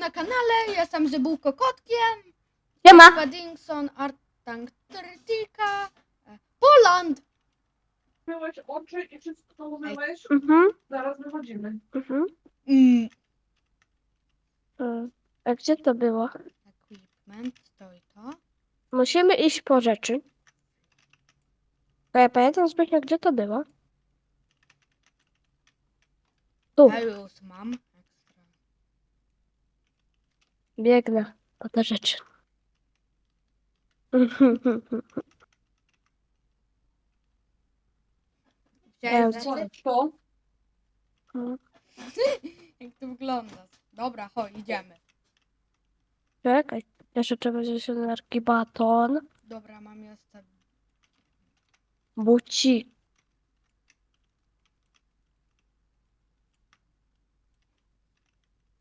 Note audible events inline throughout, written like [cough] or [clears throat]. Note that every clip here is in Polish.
Na kanale, jestem z Bułko Kotkiem, Siema! Paddington, Antarktyka, e, Poland. Myłeś oczy i wszystko umyłeś? Mhm, Zaraz wychodzimy. mhm. Mm. E, A gdzie to było? Equipment, to i to. Musimy iść po rzeczy. Bo ja pamiętam Zbyszek, gdzie to było? Tu, Ja już mam. Biegnę po te rzeczy. Wziąłeś Ja? Co? Jak to wygląda? Dobra, chodź, idziemy. Czekaj, jeszcze trzeba wziąć energii baton, Dobra, mam jeszcze... buci.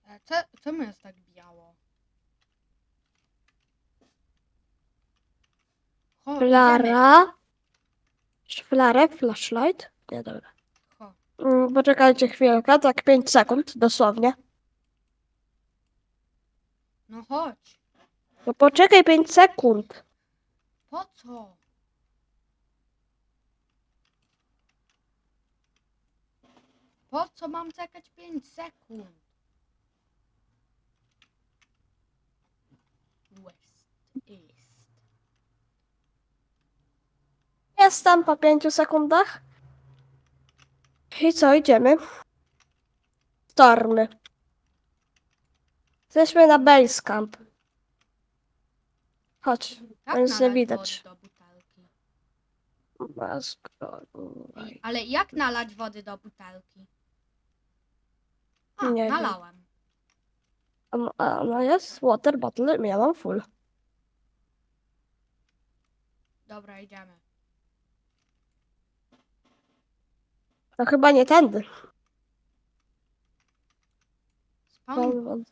E, co, czemu jest tak biało? Chodź, idziemy. Flara. Flarę, flashlight. Nie, dobra. Mm, Poczekajcie chwilkę, tak 5 sekund, dosłownie. No chodź. No poczekaj 5 sekund. Po co? Po co mam czekać 5 sekund? West, East. Jestem po 5 sekundach. I co, idziemy? Stormy. Jesteśmy na base camp. Chodź. Nic nie nalać widać. wody do butelki? Masko. Ale jak nalać wody do butelki? A, Nie wiem. nalałem. A a ona jest water bottle, miałam full. Dobra, idziemy. To chyba nie tędy. Spawn?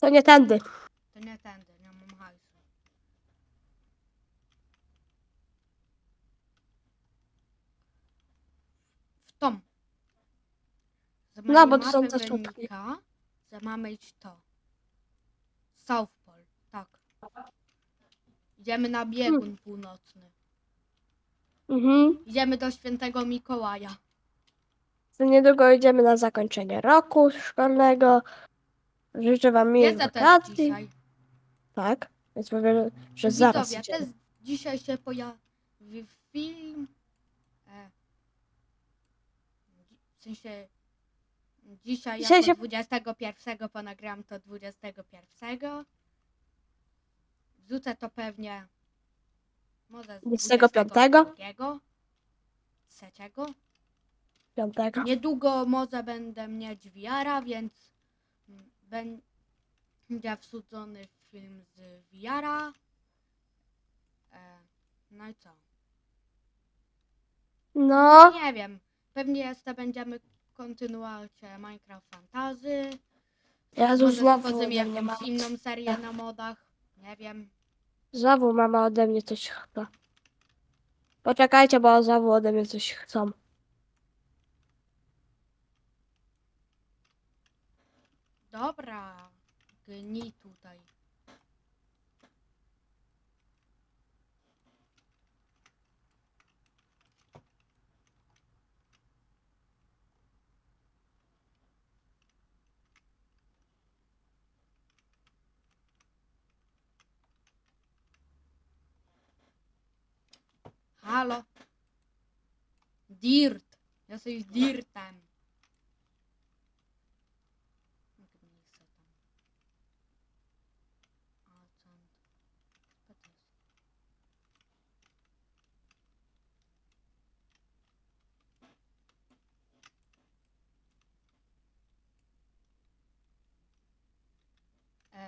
To nie tędy. To nie tędy, nie mam hajsu. W tom. Z No, bo to są mapy te słupki. wynika, że mamy iść to. South Pole, tak. Idziemy na biegun północny. Mhm. Idziemy do świętego Mikołaja. Niedługo idziemy na zakończenie roku szkolnego. Życzę wam miłych też wakacji. dzisiaj. Tak, więc mówię, że zaraz Widzowie, idziemy. też dzisiaj się pojawi film. E, dzi- w sensie dzisiaj, Dzisiaj jako się- 21 ponagram to 21. Wrzucę to pewnie może z 25? 22, trzeciego. Piątego. Niedługo może będę mieć wiara, więc będzie wrzucony film z wiara. E, no i co? No, Nie wiem. Pewnie jeszcze będziemy kontynuować e, Minecraft Fantasy. Jezu, Może znowu stworzymy ode mnie jakąś mama. inną serię na modach. Nie wiem. Znowu mama ode mnie coś chce. Poczekajcie, bo znowu ode mnie coś chcą. Dobra. Gnij tutaj. Halo. Dirt. Jesteś dirtem. Gnij se tam. Accent. Co to jest?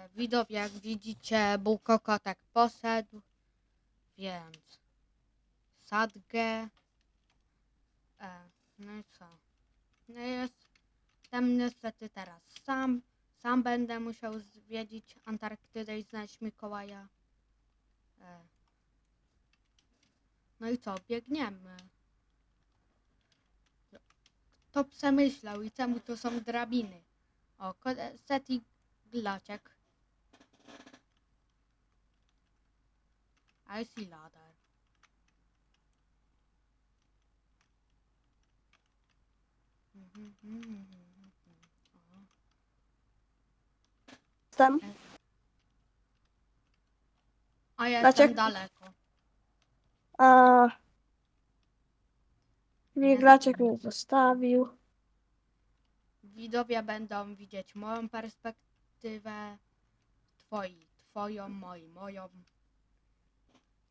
E, Widzowie, jak widzicie, bułkokotek poszedł, więc sadgę. E, no i co? No jestem niestety teraz sam. Sam będę musiał zwiedzić Antarktydę i znaleźć Mikołaja. E, no i co? Biegniemy. Kto przemyślał i czemu to są drabiny? O, Seti Glaciek. Mhm, mhm. Tam. A ja jestem daleko. A... Nie. Wiglaczek mnie zostawił. Widzowie będą widzieć moją perspektywę, twoi, twoją, moi, moją.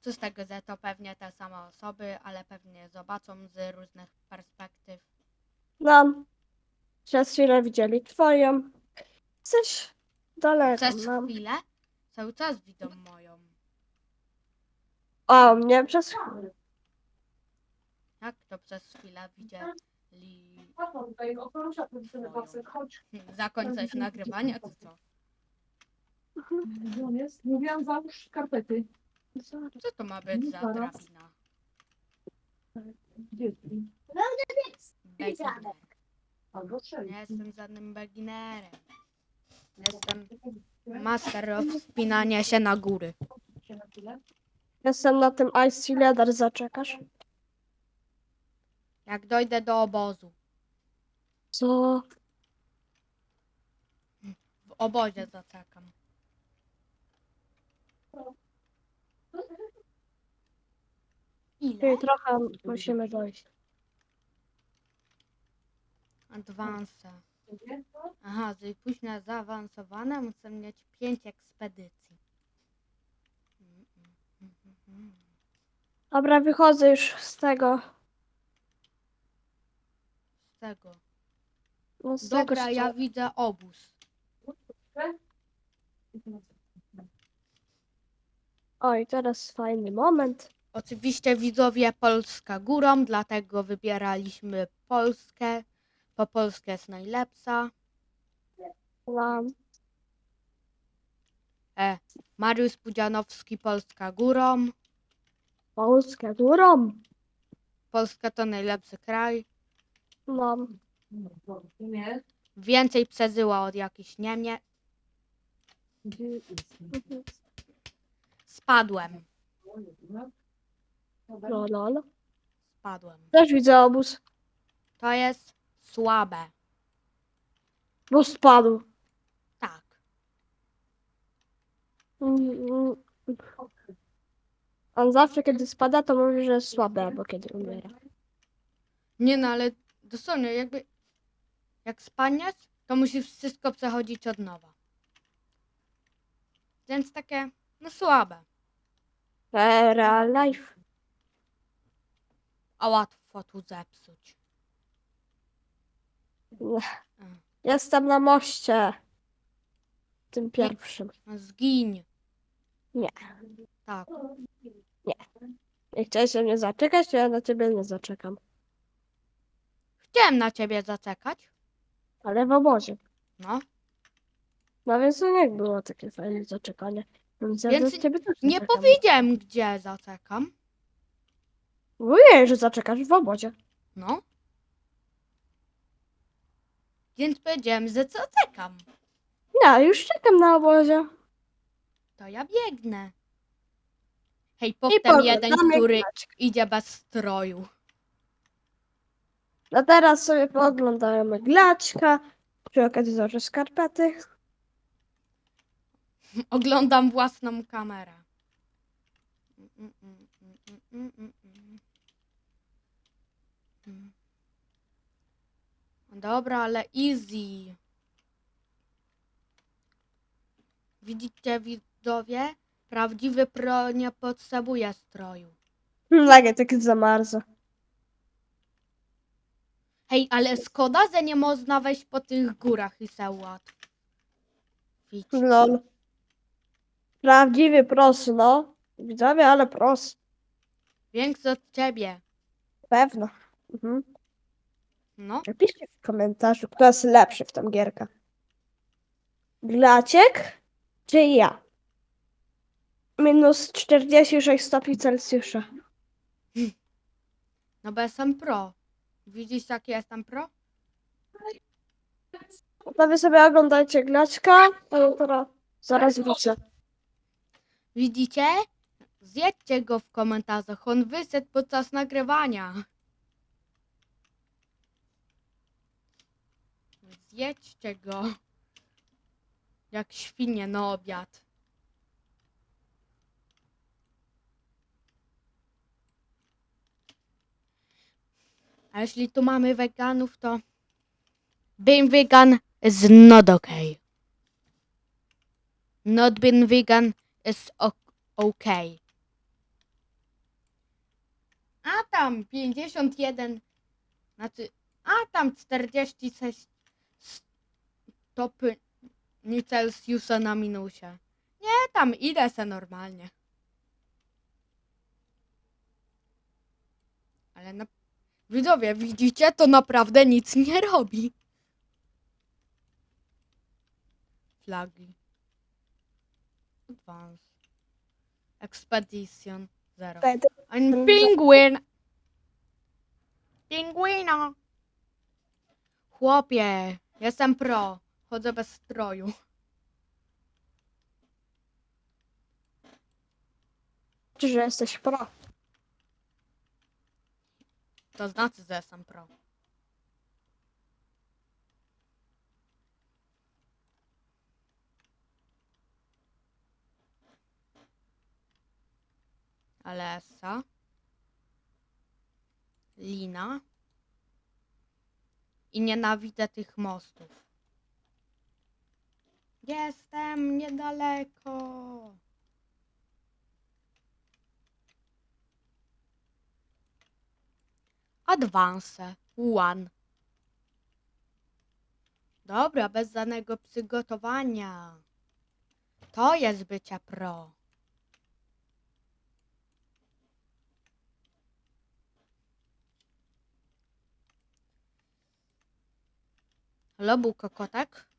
Co z tego, że to pewnie te same osoby, ale pewnie zobaczą z różnych perspektyw. Nam. Przez chwilę widzieli twoją. Coś daleko Przez nam. chwilę cały czas widzą moją. O, mnie przez chwilę. Jak to przez chwilę widzieli? Chodź. [laughs] Zakończyć nagrywanie, czy co? Mówiłam, załóż skarpety. Co to ma być za drabina? Gdzie jest? Beginner. Nie jestem żadnym beginnerem. Jestem master of wspinania się na góry. Jestem na tym Ice Leather, zaczekasz? Jak dojdę do obozu. Co? W obozie zaczekam. Ile? Czyli trochę musimy dojść. Adwanse. Gdzie? Aha, żeby pójść na zaawansowane, muszę mieć 5 ekspedycji. Mm, mm, mm, mm, mm. Dobra, wychodzę już z tego. Z tego. No, z tego Dobra, ja widzę obóz. Oj, teraz fajny moment. Oczywiście widzowie Polska górą, dlatego wybieraliśmy Polskę. Po Polskę jest najlepsza. Mam. E, Mariusz Pudzianowski Polska górą. Polskę górą. Polska to najlepszy kraj. Mam. Więcej przeżyła od jakichś Niemie. Gdzie jest? Mhm. Spadłem. No, lol. Spadłem. Też widzę obóz. To jest słabe. Bo spadł. Tak. Mm, mm. On zawsze, kiedy spada, to mówi, że jest słaby, albo kiedy umiera. Nie no, ale dosłownie jakby jak spadniesz, to musisz wszystko przechodzić od nowa. Więc takie, no słabe. E, Real life. A łatwo tu zepsuć. Jestem na moście. Tym pierwszym. Zgiń. Nie. Tak. Jak chciałeś się mnie zaczekać, to ja na ciebie nie zaczekam. Chciałem na ciebie zaczekać. Ale w obozie. No. No więc to nie było takie fajne zaczekanie. Więc, ja Więc ciebie też Nie zaczekam. powiedziałem, gdzie zaczekam. Mówię, że zaczekasz w obozie. No. Więc powiedziałem, że co czekam. Ja już czekam na obozie. To ja biegnę. Hej, I potem jeden, pogadamy który idzie bez stroju. No teraz sobie pooglądamy glaczka. Przy okazji założę skarpety. [laughs] Oglądam własną kamerę. Mm, mm, mm, mm, mm, mm. Mm. Dobra, ale easy. Widzicie, widzowie? Prawdziwy pro nie potrzebuje stroju. Nagle tak zamarza. Hej, ale szkoda, że nie można wejść po tych górach i se ułatwić. Lol. Prawdziwy pros, no. Widzowie, ale pros. Większy od ciebie. Pewno. Mhm. No, Napiszcie w komentarzu, kto jest lepszy w tą gierkę. Glaciek czy ja? Minus 46 stopni Celsjusza. no bo jestem pro. Widzisz, jaki jestem pro? To wy sobie oglądajcie Glaczka, a ja teraz zaraz wrócę. Widzicie? Zjedźcie go w komentarzach. On wyszedł podczas nagrywania. Zjedźcie go. Jak świnie na obiad. A jeśli tu mamy weganów, to being vegan is not okay. Not being vegan is okay. A tam 51, znaczy, a tam 46 stopni Celsjusza na minusie. Nie, tam idę se normalnie. Ale na... Widzowie, widzicie, to naprawdę nic nie robi. Flagi. Advance. Expedition 0. Będę- Ein Pinguin. Pingwino. Chłopie, jestem pro. Chodzę bez stroju. Czy że jesteś pro? To znaczy, że jestem pro. Alessa. Lina. I nienawidzę tych mostów. Jestem niedaleko. Advance. One. Dobra, bez żadnego przygotowania. To jest bycie pro. Był kokotek?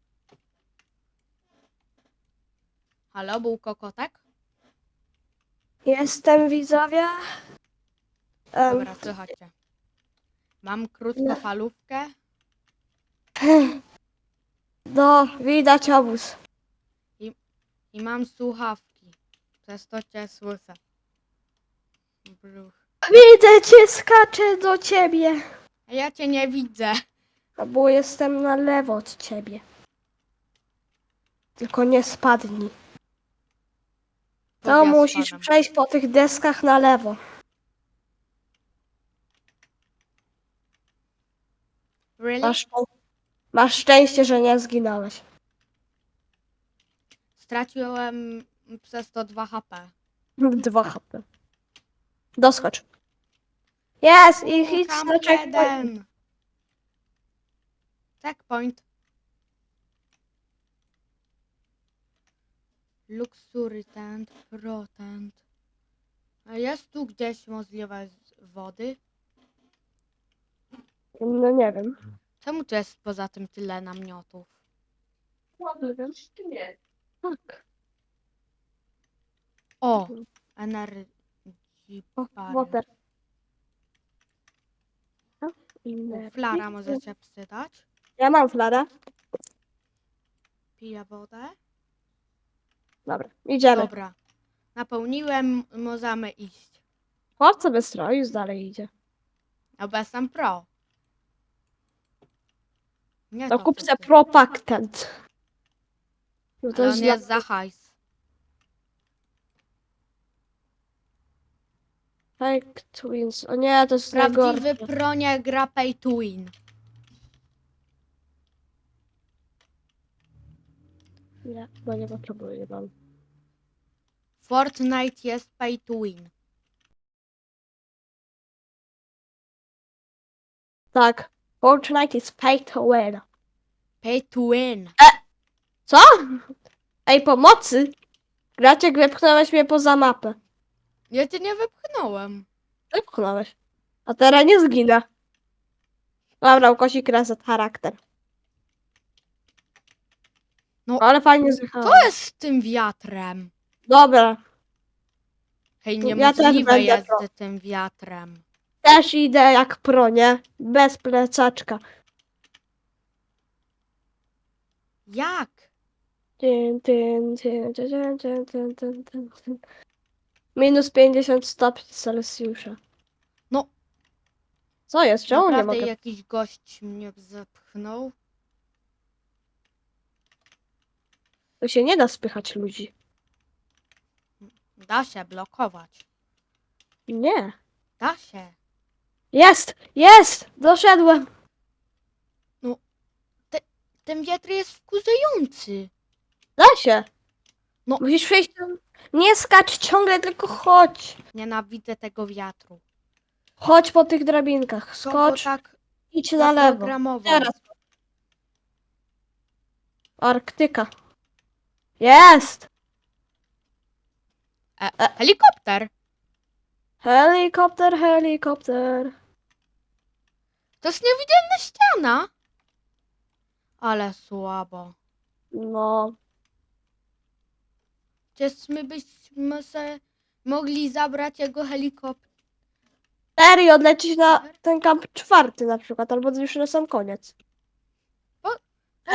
Halo, był kokotek? Jestem widzowie. Em, Dobra, słuchajcie. Mam krótkofalówkę. [clears throat] no, widać obóz. I mam słuchawki. Przez to cię słyszę. Brzuch. Widzę cię, skaczę do ciebie. A ja cię nie widzę. No bo jestem na lewo od ciebie. Tylko nie spadnij. To ja musisz spadam. przejść po tych deskach na lewo. Really? Masz, szczę- masz szczęście, że nie zginąłeś. Straciłem przez to 2 HP. Dwa HP. [laughs] Doskocz. Jest! I hit na checkpoint. jeden. Checkpoint. Luxury tent, pro tent. A jest tu gdzieś możliwość wody? No nie wiem. Czemu tu jest poza tym tyle namiotów? Nie wiem. Tak. O! Energy O, bar. water. Inne. Flara możecie przydać. Ja mam flarę. Piję wodę. Dobra, idziemy. Dobra. Napełniłem, możemy iść. Chłopca bez stroju już dalej idzie. Albo jestem pro. Nie To kup se ty. Pro Patent. No to jest on dla... jest za hajs. Fake Twins. O nie, to jest Prawdziwy najgorsze. pro nie gra pay to win. Nie, bo nie potrzebuję, mam. Fortnite jest pay to win. Tak. Fortnite is pay to win. Pay to win. Co? Ej, pomocy! Graciek, wypchnąłeś mnie poza mapę. Ja cię nie wypchnąłem. Wypchnąłeś. A teraz nie zginę. Dobra, ukosik reset charakter. No, Ale fajnie zjechałem. Co jest z tym wiatrem? Dobra, Hej, Ja też niemożliwe będę jest z tym wiatrem. też idę jak pro, nie? Bez plecaczka. Jak? Tyn, tyn, tyn, tyn, tyn, tyn, tyn, tyn, tyn. Minus 50 stopni Celsjusza. No. Co jest? Czemu nie Naprawdę mogę? jakiś gość mnie zepchnął? To się nie da spychać ludzi. Da się blokować. Nie. Da się. Jest! Jest! Doszedłem! Ten wiatr jest wkurzający. Da się! No. Musisz przejść tam. Nie skacz ciągle, tylko chodź. Nienawidzę tego wiatru. Chodź po tych drabinkach. Kto go Skocz, tak idź na lewo. zaprogramował? Teraz. Arktyka. Jest! E, helikopter. Helikopter, helikopter. To jest niewidzialna ściana. Ale słabo. No. Przecież my byśmy se mogli zabrać jego helikopter. Serio, odlecieć na ten kamp czwarty na przykład, albo już na sam koniec.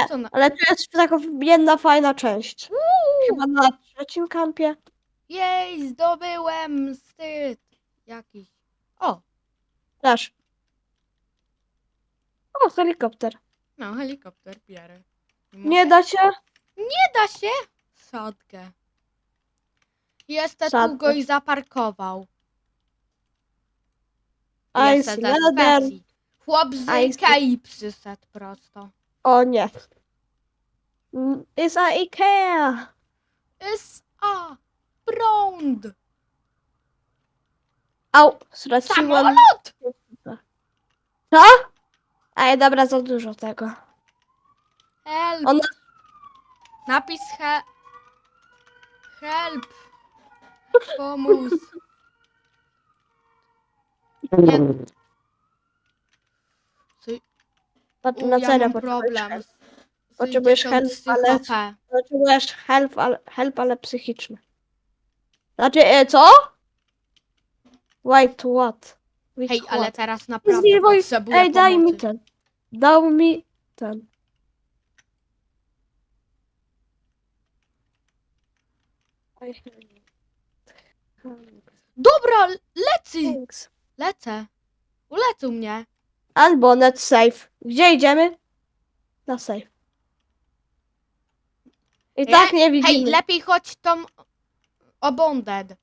Co na... Ale tu jest taka jedna fajna część. Chyba na trzecim kampie. Jej, zdobyłem wstyd. Jakiś. O, Też. O, helikopter. no helikopter bierę. Nie da się? Nie da się. Sadkę. Jeszcze Sadkę. tu go i zaparkował. Ice Jeszcze ze. Szwecji. Chłop z Ice- Ikei przyszedł prosto. O nie. Mm, Jest a Ikea. Is a prąd. Au, straciłem. Samolot. Co? Ej, dobra, za dużo tego. Help. On- Napis he... Help. Pomóż. Nie. U, na ja cenę mam potrzebujesz problem. help. z- Potrzebujesz 63 help, ale- HP. Potrzebujesz help, ale, help, ale psychiczny. Znaczy, e, co? Wait, what? With Hej, ale teraz naprawdę Zrywaj- potrzebuję Ej, daj mi pomocy. ten. Dał mi ten. Dobra, lecy. Thanks. Lecę. Ulecą mnie. Unbonnet safe. Gdzie idziemy? Na safe. I tak nie Hej, widzimy. lepiej chodź tą obonded.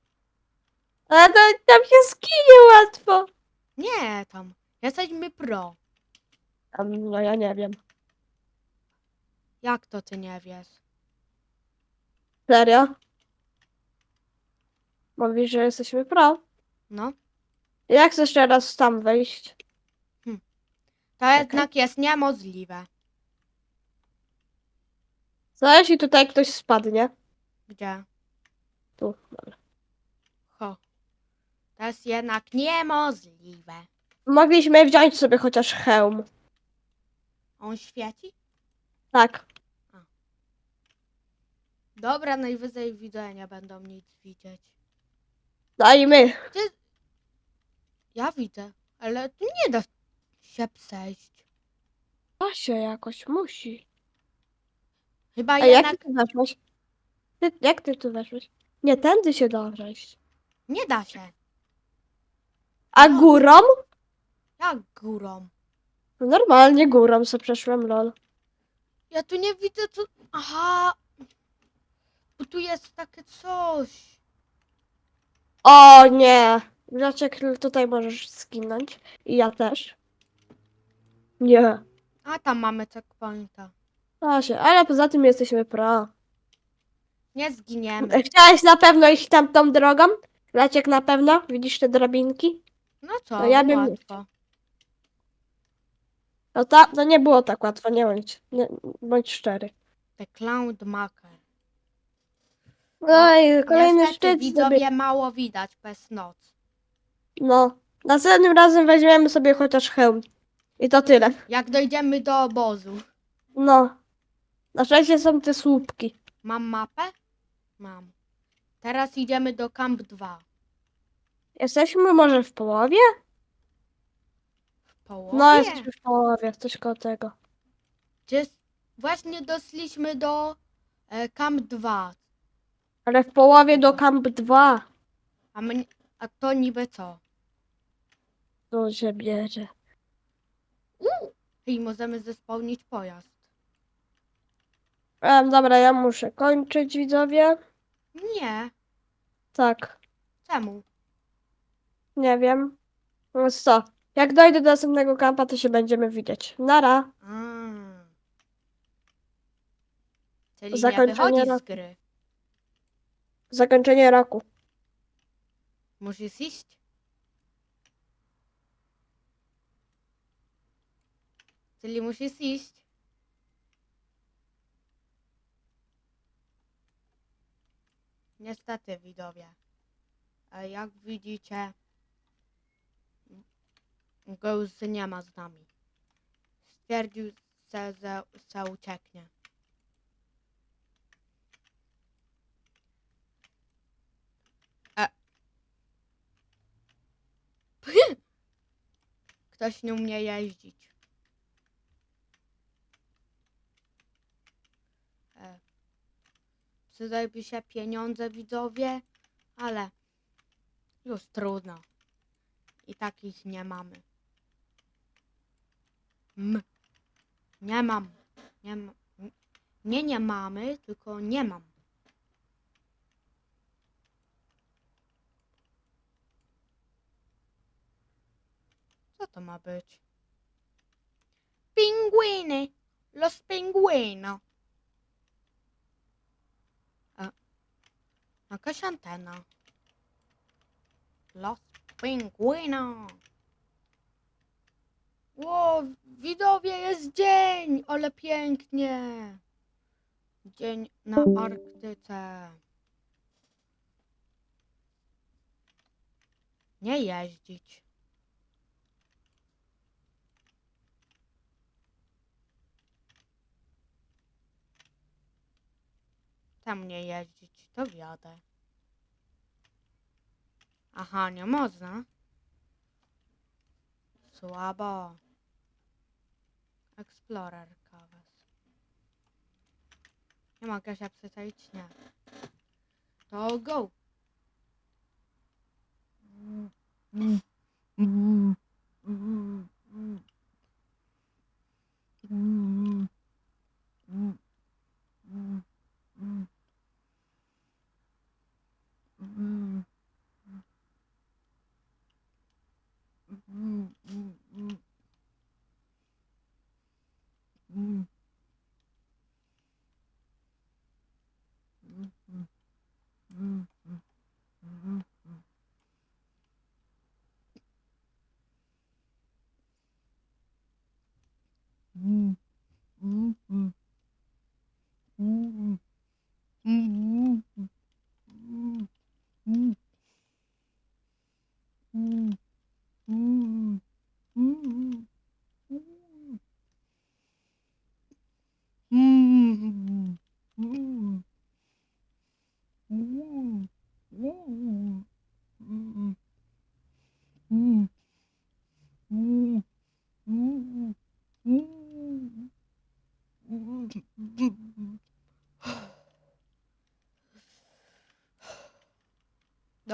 Ale to, tam się skinie łatwo. Nie, tam. Jesteśmy pro. No ja nie wiem. Jak to ty nie wiesz? Serio? Mówisz, że jesteśmy pro. No. Jak chcesz jeszcze raz tam wejść? To jednak jest niemożliwe. Co jeśli tutaj ktoś spadnie? Gdzie? Tu, dobra. Ho. To jest jednak niemożliwe. Mogliśmy wziąć sobie chociaż hełm. On świeci? Tak. Dobra, najwyżej widzę, nie będą nic widzieć. Daj my. Ja widzę, ale tu nie da się przejść. Da się jakoś, musi. Chyba A jak jednak ty tu weszłeś? Ty, jak ty tu weszłeś? Nie, tędy się da wejść. nie da się. A No. górą? Jak górą? No Normalnie górą sobie przeszłem, lol. Ja tu nie widzę co... Aha! Bo tu jest takie coś. O nie! Graczek, tutaj możesz skinąć. I ja też. Nie. A tam mamy checkpointa. Się, ale poza tym jesteśmy pro. Nie zginiemy. [laughs] Chciałeś na pewno iść tamtą drogą? Graczek na pewno? Widzisz te drabinki? No co, To ja bym nie łatwo. No to, to nie było tak łatwo, nie bądź, nie, bądź szczery. The Cloud Maker. No i kolejny Niestety szczyt. widzowie Sobie... mało widać bez noc. No. Następnym razem weźmiemy sobie chociaż hełm. I to tyle. Jak dojdziemy do obozu. No. Na szczęście są te słupki. Mam mapę? Mam. Teraz idziemy do Camp 2. Jesteśmy może w połowie? W połowie? No, jesteśmy w połowie, coś koło tego. Gdzie Właśnie doszliśmy do e, Camp 2. Ale w połowie do Camp 2 A, mnie, a to niby co? to się bierze. I możemy zespełnić pojazd. Em, dobra, ja muszę kończyć, widzowie. Nie. Tak, Czemu? nie wiem. No co? Jak dojdę do następnego kampa, to się będziemy widzieć. Nara. A. Czyli nie Zakończenie wychodzisz z roku. gry. Zakończenie roku. Musisz iść? Czyli musisz iść? Niestety, widowie. A jak widzicie, Ghost nie ma z nami. Stwierdził, że, że, że ucieknie. E. Ktoś nie umie jeździć. E. Przydajby się pieniądze widzowie, ale już trudno. I takich nie mamy. M. Nie mam. Nie, ma, nie, nie mamy, tylko nie mam. Co to ma być? Pingwiny! Los pingüino. Jakaś antena. Los pingüino. Ło, widowie, jest dzień, ale pięknie. Dzień na Arktyce. Nie jeździć. Tam nie jeździć, to wiodę. Aha, nie można. Słabo. Explorer kawes. Nie mogę się przyczaić, nie. To go.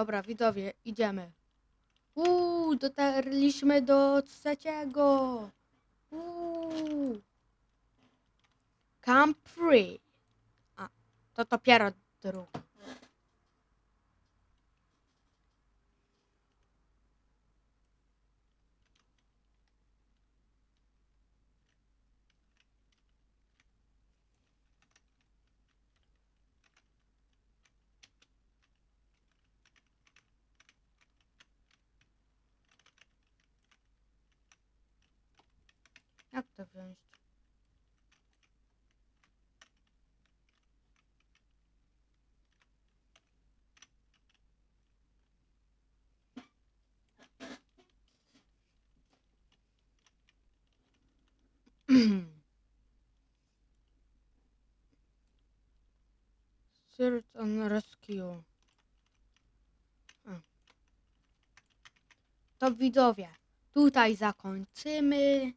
Dobra, widzowie, idziemy. Uuu, dotarliśmy do trzeciego. Uuu. Camp free. A, to dopiero drugi. Jak to wziąć? Search and Rescue. To widzowie, tutaj zakończymy.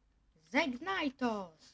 Żegnaj tos!